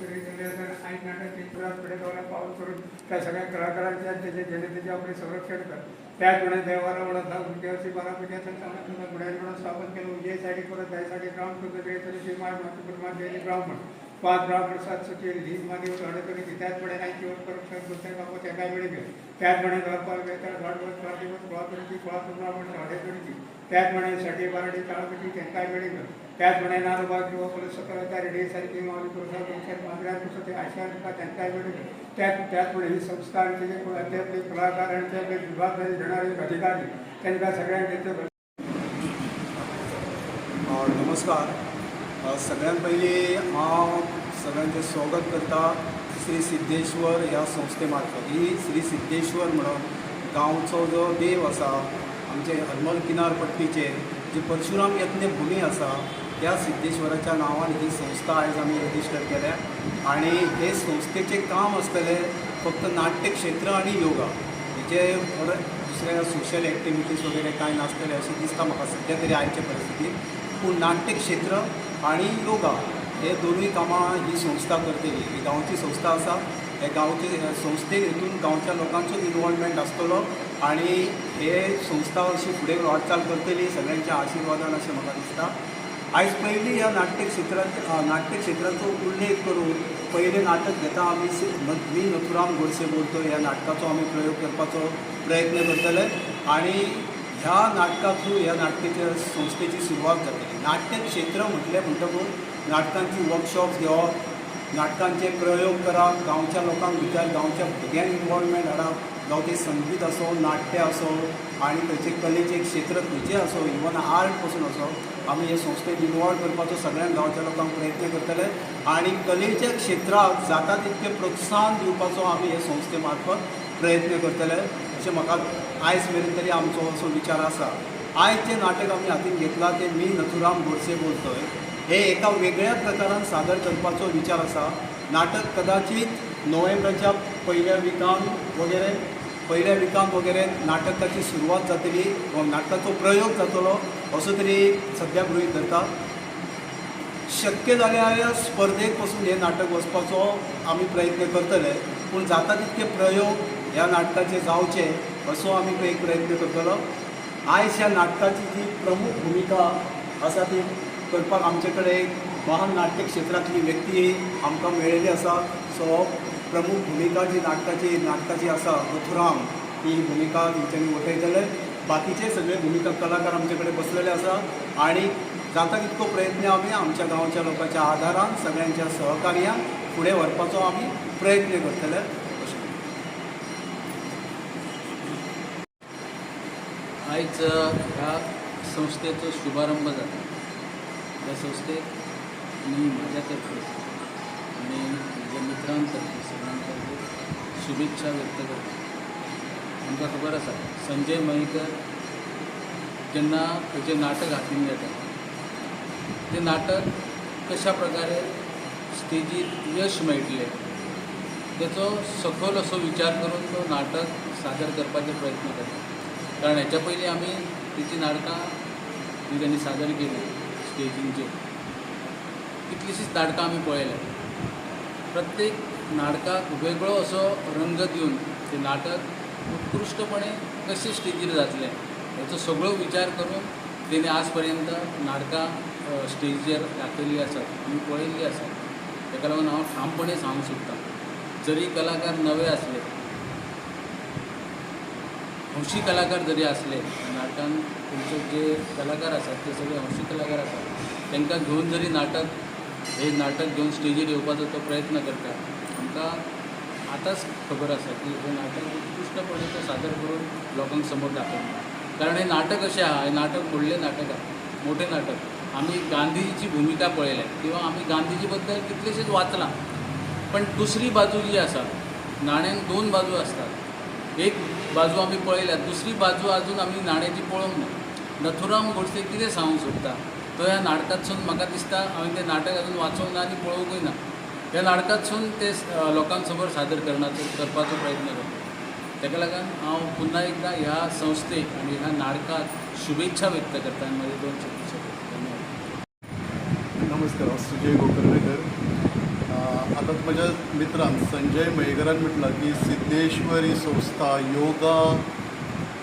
तरी जनरेशन ऐक नाटक चित्रात पेडेगावला पाऊल करून त्या सगळ्या कलाकारांच्या त्याच्या जनतेचे आपले संरक्षण कर त्याचप्रमाणे देवाला म्हणत दहा गुंठ्यावरची बारा पिढ्याचं चांगलं गुढ्याची म्हणून स्थापन केलं विजयसाठी परत त्यासाठी ग्राउंड तुझे तरी माय मातृ जैनी ब्राह्मण पाच ब्राह्मण सात सचिव धीम मादेव अडचणी त्याचप्रमाणे नाही वर्ष परीक्षा दुसऱ्या कापो त्या काय मिळेल त्याचप्रमाणे घरपाल वेतन घाटवत प्रातिमत कोळापडीची कोळापूर ब्राह्मण साडेकडीची त्याचप्रमाणे साठी बाराडी चाळपटी त्यांना गेलं त्याचप्रमाणे नारोबा किंवा पोलीस सकराचार्य डे सारखी मावली प्रसाद वंशर मांजऱ्यांपासून ते आशा का त्यांना मिळेल त्याच त्याचप्रमाणे ही संस्था आणि त्याचे कोण कलाकार आणि त्याचे विभागमध्ये देणारे अधिकारी. त्यांना सगळ्यांचे नमस्कार. सगळ्यात पयलीं हांव सगळ्यांचे स्वागत करता श्री सिद्धेश्वर ह्या संस्थे मार्फत ही श्री सिद्धेश्वर म्हणून गांवचो जो देव आसा आमचे हरमल किनारपट्टीचेर जी परशुराम यत्न भुमी आसा त्या सिद्धेश्वराच्या नांवान ही संस्था आयज आमी रजिस्टर केल्या आनी हे संस्थेचें काम आसतलें फक्त नाट्य क्षेत्र आनी योगा हेचे परत दुसऱ्या सोशल एक्टिविटीज वगैरे कांय नासतले अशें दिसता म्हाका सद्या तरी आयच्या परिस्थितीत पूण नाट्य क्षेत्र आनी योगा हे दोनूय कामां ही संस्था करतली ही गांवची संस्था आसा हे गांवचे संस्थे हितून गांवच्या लोकांचो इन्वॉल्वमेंट आसतलो आनी हे संस्था अशी फुडें वाटचाल करतली सगळ्यांच्या आशिर्वादान अशें म्हाका दिसता आयज पयलीं ह्या नाट्य क्षेत्रांत नाट्य क्षेत्राचो उल्लेख करून पयलें नाटक घेता आमी न- मी नथुराम गोडसे बोलतो ह्या नाटकाचो आमी प्रयोग करपाचो प्रयत्न करतले आनी ह्या नाटका थ्रू ह्या नाट्याच्या संस्थेची सुरवात जातली नाट्य क्षेत्र म्हटलें म्हणटकूच नाटकांची वर्कशॉप्स घेवप नाटकांचे प्रयोग करप गांवच्या लोकांक भितर गांवच्या भुरग्यांक इन्वॉल्वमेंट हाडप जावं ते संगीत असो नाट्य असो आनी थंयचे कलेचे क्षेत्र खंयचे असो इवन आर्टपासून असो आमी हे संस्थेक इनवॉल्व करपाचो सगळ्यांक गांवच्या लोकांक प्रयत्न करतले. आनी कलेच्या क्षेत्राक जाता तितकें प्रोत्साहन दिवपाचो आमी हे संस्थे मार्फत प्रयत्न करतले. अशें म्हाका आयज मेरेन तरी आमचो असो विचार आसा. आयज जें नाटक आमी हातीन घेतलां तें मी नथुराम गोडसे बोलतोय. हे एका वेगळ्या प्रकारान सादर करपाचो विचार आसा. नाटक कदाचित नोव्हेंबराच्या पयल्या विकान वगैरे पयल्या विकांत वगैरे नाटकाची सुरवात जातली वा नाटकाचो प्रयोग जातलो असो तरी सद्या गृहीत धरता. शक्य जाल्यार स्पर्धेकपासून हे नाटक वचपाचो आमी प्रयत्न करतले पूण जाता तितके प्रयोग ह्या नाटकाचे जावचे असो आमी एक प्रयत्न करतलो. आयज ह्या नाटकाची जी प्रमुख भुमिका आसा ती करपाक आमचे कडेन एक महान नाट्य क्षेत्रांतली व्यक्ती आमकां मेळिल्ली आसा सो प्रमुख भुमिका जी नाटकाची नाटकाची आसा मथुराम ही भुमिका तेंच्यांनी वठयतले बाकीचे सगळे भुमिका कलाकार आमचे कडेन बसलेले आसा आनी जाता तितको प्रयत्न आमी आमच्या गांवच्या लोकांच्या आदारान सगळ्यांच्या सहकार्यान फुडें व्हरपाचो आमी प्रयत्न करतले. अशें आयज ह्या संस्थेचो शुभारंभ जाता ह्या संस्थेक मी माझ्या तर्फे आणि माझ्या मित्रांतर्फे सगळ्यांतर्फे शुभेच्छा व्यक्त करतो. आमकां खबर आसा संजय मयेकर जेन्ना खंयचें नाटक हातीन घेता तें नाटक कशा प्रकारे स्टेजीर यश मेळटलें तेचो सखोल असो विचार करून तो नाटक सादर करपाचो प्रयत्न करता कारण हेच्या पयलीं आमी तेची नाटकां जी तेणी सादर केली स्टेजींचेर कितलीशींच नाटकां आमी पळयल्या प्रत्येक नाटकाक वेगळो असो रंग दिवन तें नाटक उत्कृश्टपणे कशें स्टेजीर जातलें हेचो सगळो विचार करून तेणी आज पर्यंत नाटकां स्टेजीर दाखयल्लीं आसात आमी पळयल्लीं आसात ताका लागून हांव ठामपणे सांगूंक सोदतां जरी कलाकार नवे आसले हौशी कलाकार जरी असले नाटकान तुमचे जे कलाकार असतात ते सगळे हौशी कलाकार असतात. तांकां घेवन जरी नाटक हे नाटक घेवन स्टेजीर येवपाचो तो प्रयत्न करता आमकां आतांच खबर आसा की हे नाटक उत्कृश्टपणे तो सादर करून लोकांक समोर दाखयता कारण हे नाटक अशें आहा हे नाटक व्हडलें नाटक आहा मोठें नाटक. आमी गांधीजीची भुमिका पळयल्या किंवा आमी गांधीजी बद्दल कितलेशेच वाचलां. पण दुसरी बाजू जी आसा नाण्यांक दोन बाजू आसतात एक बाजू आमी पळयल्या दुसरी बाजू अजून आमी नाण्याची पळोवंक ना नथुराम गोडसे कितें सांगूंक सोदता? ह्या नाटकांतसून म्हाका दिसता हांवें तें नाटक अजून वाचूंक ना आनी पळोवंकूय ना ह्या नाटकांतसून ते लोकांसमोर लोकां समोर सादर करण्याचो करपाचो प्रयत्न करता. ताका लागून हांव पुन्हा एकदा ह्या संस्थेक आनी ह्या नाटकाक शुभेच्छा व्यक्त करता आनी म्हजे दोन शब्द धन्यवाद. नमस्कार सुजय गोकर्णेकर. अ, आताच माझ्या मित्रान संजय मयेकरान म्हटलं की सिद्धेश्वरी संस्था योगा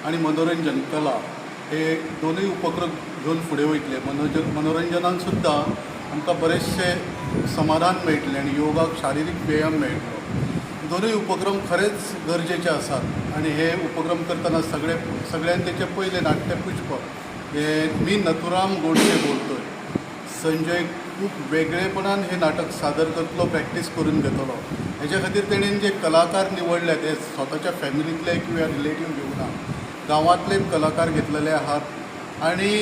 आणि मनोरंजन कला हे दोनूय उपक्रम घेऊन फुडें वयतले मनोज मनोरंजनान सुद्दां आमकां बरेचशे समाधान मेळटलें आनी योगाक शारिरीक व्यायाम मेळटलो. दोनूय उपक्रम खरेच गरजेचे आसात. आनी हे उपक्रम करतना सगळे सगळ्यान तेचे पयलें नाट्य पुष्प. हे मी नथुराम गोडसे बोलतोय. संजय खूब वेगळेपणान हे नाटक सादर करतलो प्रॅक्टीस करून घेतलो. हेच्या खातीर तेणेन जे कलाकार निवडले ते स्वताच्या फॅमिलींतले किंवा रिलेटीव घेवना गांवांतले कलाकार घेतलेले आहात. आनी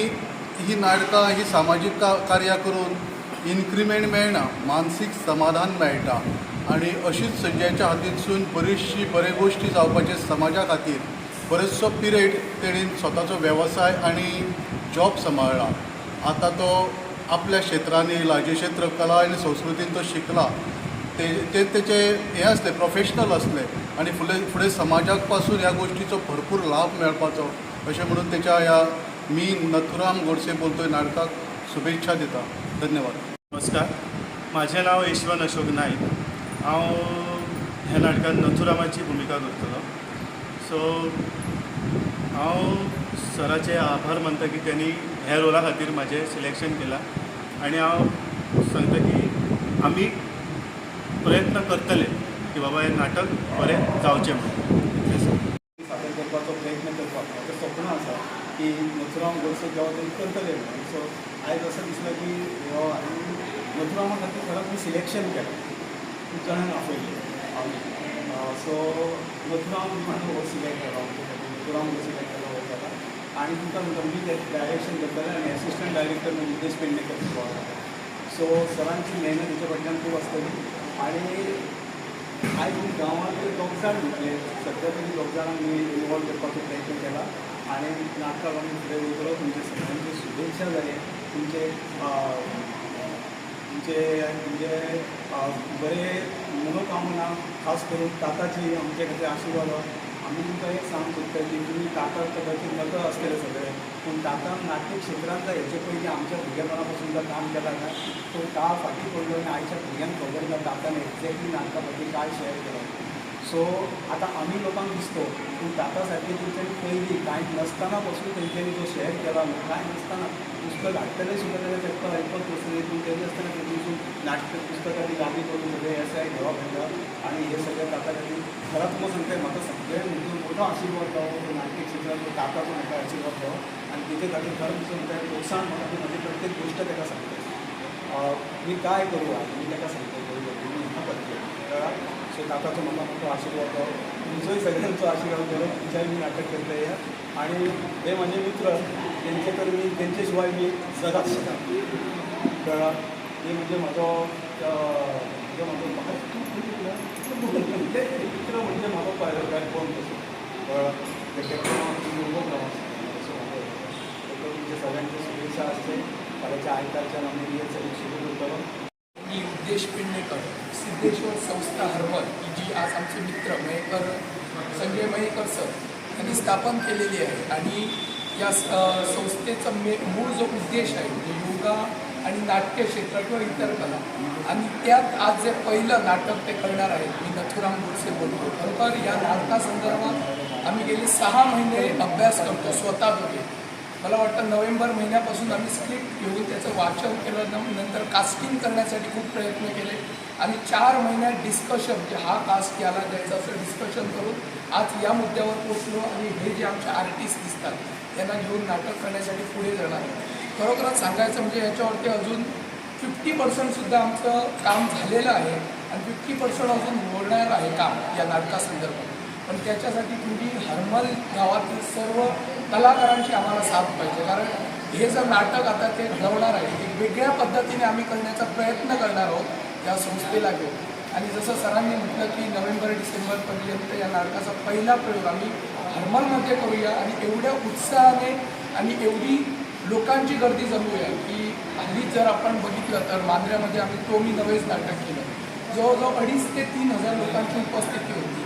ही नाटकां ही सामाजीक का कार्यां करून इन्क्रिमेंट मेळना मानसीक समाधान मेळटा आनी अशीच संजयाच्या हातींतसून बरीचशी बरे गोश्टी जावपाचे समाजा खातीर बरेचसो पिरियड तेणेन स्वताचो वेवसाय आनी जॉब सांबाळला आतां तो आपल्या क्षेत्रांनी लाजी क्षेत्र कला आनी संस्कृतीन तो शिकला. ते ते तेचे हे असले प्रोफेशनल असले आनी फुडें फुडें समाजाकपासून ह्या गोश्टीचो भरपूर लाभ मेळपाचो अशें म्हणून तेच्या ह्या मी नथुराम गोडसे बोलतोय नाटकाक शुभेच्छा दिता. धन्यवाद. नमस्कार. माझें नाव यशवंत अशोक नाईक. हांव ह्या नाटकांत नथुरामाची भुमिका करतलो सो हांव सराचे आभार मानता की त्यांनी ह्या रोला खातीर म्हाजें सिलेक्शन केलां. आनी हांव सांगता की आमी प्रयत्न करतले की बाबा हें नाटक बरें जावचें म्हणून. सादर करपाचो प्रयत्न करपाक म्हाजें स्वप्न आसा की मथुराम गोडसे जेव्हा ते करतले म्हणून सो आयज असं दिसलं की हो हांवें नथुरामा खातीर खरंच मी सिलेक्शन केलें. खूब जाणांक हांवें सो मथुराम म्हाजो हो सिलेक्ट केलो मथुराम हो सिलेक्ट केलो हो केला आनी तुमकां म्हणटा मी डायरेक्शन करतले आनी एसिस्टंट डायरेक्टर म्हणून नितेश पेडणेकर सो सरांची मेहनत हेच्या फाटल्यान खूब आसतली आनी आयज मी गांवांतले दोग जाण म्हटले सध्या तरी दोग मी इनवॉल्व करपाचो प्रयत्न केला आनी नाटकाक आमी फुडें वयतलो तुमचे सगळ्यांचे शुभेच्छा जाय तुमचे तुमचे तुमचे बरे मनोकामना खास करून ताताची आमचे खातीर आशिर्वाद. आम्ही तुमचा तुमकां एक सांग सोदता की तुमी ताता कदाचित नकळ आसतले सगळे. पूण ताता नाट्य क्षेत्रांत हेचे पयलीं आमच्या भुरगेपणा जर काम केला ना तो का फाटीं पडलो आनी आयच्या भुरग्यांक खबर ना तातान एक्झॅक्टली नाटका फाटीं काय शेअर केलं? सो आतां आमी लोकांक दिसतो पूण ताता सारके तेंच्यांनी पयलीं कांय नासतना पासून तेंच्यांनी जो शेअर केला न्हू कांय नासतना पुस्तक हाडटले सुद्दां जाल्यार तेका आयकत बसले पूण तेजे आसतना तेतून नाटक पुस्तकाची गाणी करून सगळे एसाय घेवप हेका आनी हे सगळे ताता खातीर खराच तुमकां सांगता म्हाका सगळे म्हणजे मोठो आशिर्वाद जावो तो नाट्य क्षेत्रांत ताताचो म्हाका आशिर्वाद जावो आनी तेजे खातीर खरें तुमचो म्हणटा प्रोत्साहन म्हाका ती म्हाजी प्रत्येक गोश्ट तेका सांगता मी काय करू करूया मी ताका सांगता करा सो काकाचं म्हाका मोठो आशिर्वाद जावो तुमचोय सगळ्यांचो आशिर्वाद करो तुमच्याय मी नाटक केलं या. आणि हे माझे मित्र त्यांचे तर मी त्यांच्याशिवाय शिवाय मी जगात शिका कळा ते म्हणजे म्हाजो म्हणजे म्हाका मित्र म्हणजे म्हाजो पाहिलं काय कळ्ळा तेच्या कळा रावं असो म्हाका तुमचे सगळ्यांचे शुभेच्छा असते. फाल्याच्या आयतारच्या आम्ही हे सगळी सुरू करतलो मी पिंडेकर सिद्धेश्वर संस्था हरवल जी आज आमचे मित्र मयेकर संजय मयेकर सर यांनी स्थापन केलेली आहे. आणि या स- संस्थेचा मे मूळ जो उद्देश आहे म्हणजे योगा आणि नाट्य क्षेत्र किंवा इतर कला. आणि त्यात आज जे पहिलं नाटक ते करणार आहेत मी नथुराम गोडसे बोलतो. खरोखर या नाटकासंदर्भात आम्ही गेले सहा महिने अभ्यास करतो स्वतः दोघे मला वाटतं नोव्हेंबर महिन्यापासून आम्ही स्क्रिप्ट घेऊन त्याचं वाचन केलं नंतर कास्टिंग करण्यासाठी खूप प्रयत्न केले. आणि चार महिन्यात डिस्कशन जे हा कास्ट याला द्यायचा असं डिस्कशन करून आज या मुद्द्यावर पोचलो आणि हे जे आमचे आर्टिस्ट दिसतात यांना घेऊन नाटक करण्यासाठी पुढे जाणार खरोखरच सांगायचं म्हणजे याच्यावरती अजून फिफ्टी पर्सेंटसुद्धा आमचं काम झालेलं आहे आणि फिफ्टी पर्सेंट अजून होणार आहे काम या नाटकासंदर्भात. पण त्याच्यासाठी तुम्ही हरमल गावातील सर्व कलाकारांशी आम्हाला साथ पाहिजे. कारण हे जर नाटक आता ते घडवणार आहे ते वेगळ्या पद्धतीने आम्ही करण्याचा प्रयत्न करणार आहोत या संस्थेला घेऊन. आणि जसं सरांनी म्हटलं की नोव्हेंबर डिसेंबरपर्यंत या नाटकाचा पहिला प्रयोग आम्ही हरमलमध्ये करूया आणि एवढ्या उत्साहाने आणि एवढी लोकांची गर्दी जमूया की हल्ली जर आपण बघितलं तर मांद्र्यामध्ये आम्ही तो मी नवेच नाटक केलं. जवळजवळ अडीच ते तीन हजार लोकांची उपस्थिती होती.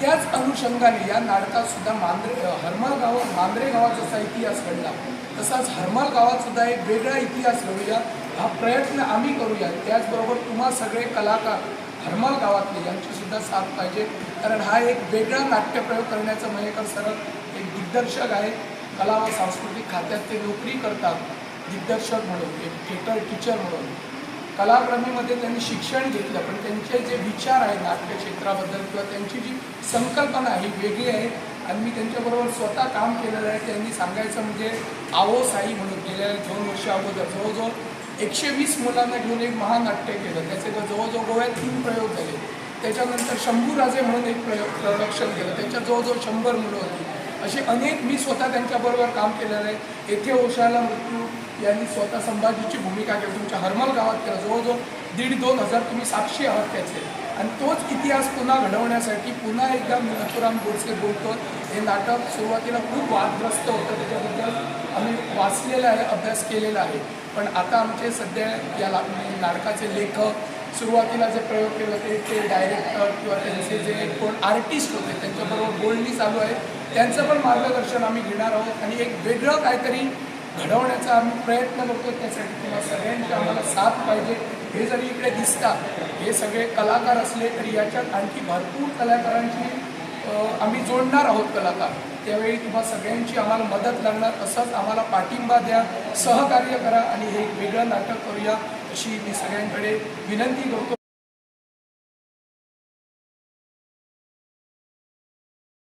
त्याच अनुषंगाने या नाटकात सुद्धा मांद्रे अ, गावात गाव मांद्रे गावात जसा इतिहास घडला. तसाच हरमाल गावात सुद्धा एक वेगळा इतिहास घडूया. हा प्रयत्न आम्ही करूया. त्याचबरोबर तुम्हा सगळे कलाकार हरमाल गावातले यांची सुद्धा साथ पाहिजे. कारण हा एक वेगळा नाट्यप्रयोग करण्याचा मयेकर सरळ एक दिग्दर्शक आहे कला व सांस्कृतिक खात्यात ते नोकरी करतात. दिग्दर्शक म्हणून एक थिएटर टीचर म्हणून. कलाक्रमीमध्ये त्यांनी शिक्षण घेतलं पण त्यांचे जे विचार आहेत नाट्यक्षेत्राबद्दल किंवा त्यांची जी संकल्पना ही वेगळी आहे. आणि मी त्यांच्याबरोबर स्वतः काम केलेलं आहे. त्यांनी सांगायचं म्हणजे आवो साई म्हणून गेल्या दोन वर्ष अगोदर जवळजवळ एकशे वीस मुलांना घेऊन एक महानाट्य केलं. त्याचे जवळजवळ गोव्यात तीन प्रयोग झाले. त्याच्यानंतर शंभूराजे म्हणून एक प्रयोग प्रदर्शन केलं. त्याच्यात जवळजवळ शंभर मुलं होती. असे अनेक मी स्वतः त्यांच्याबरोबर काम केलेलं आहे. येथे ओशाला मृत्यू यांनी स्वतः संभाजीची भूमिका केली तुमच्या हरमल गावात केलं. जवळजवळ दीड दोन हजार तुम्ही साक्षी आहात त्याचे. आणि तोच इतिहास पुन्हा घडवण्यासाठी पुन्हा एकदा मी नथुराम गोडसे बोलतो हे नाटक सुरुवातीला खूप वादग्रस्त होतं. त्याच्याबद्दल आम्ही वाचलेलं आहे अभ्यास केलेला आहे. पण आता आमचे सध्या या नाटकाचे लेखक सुरुवातीला जे प्रयोग केले होते ते डायरेक्टर किंवा त्यांचे जे कोण आर्टिस्ट होते त्यांच्याबरोबर बोलणी चालू आहे. त्यांचं पण मार्गदर्शन आम्ही घेणार आहोत. आणि एक वेगळं काहीतरी घडवण्याचा आम्ही प्रयत्न करतो त्यासाठी किंवा सगळ्यांची आम्हाला साथ पाहिजे. हे जरी इकडे दिसतात हे सगळे कलाकार असले तरी याच्यात आणखी भरपूर कलाकारांची आम्ही जोडणार आहोत कलाकार. त्यावेळी तुम्हा सगळ्यांची आम्हाला मदत लागणार असंच आम्हाला पाठिंबा द्या सहकार्य करा आणि हे एक वेगळं नाटक करूया अशी मी सगळ्यांकडे विनंती करतो.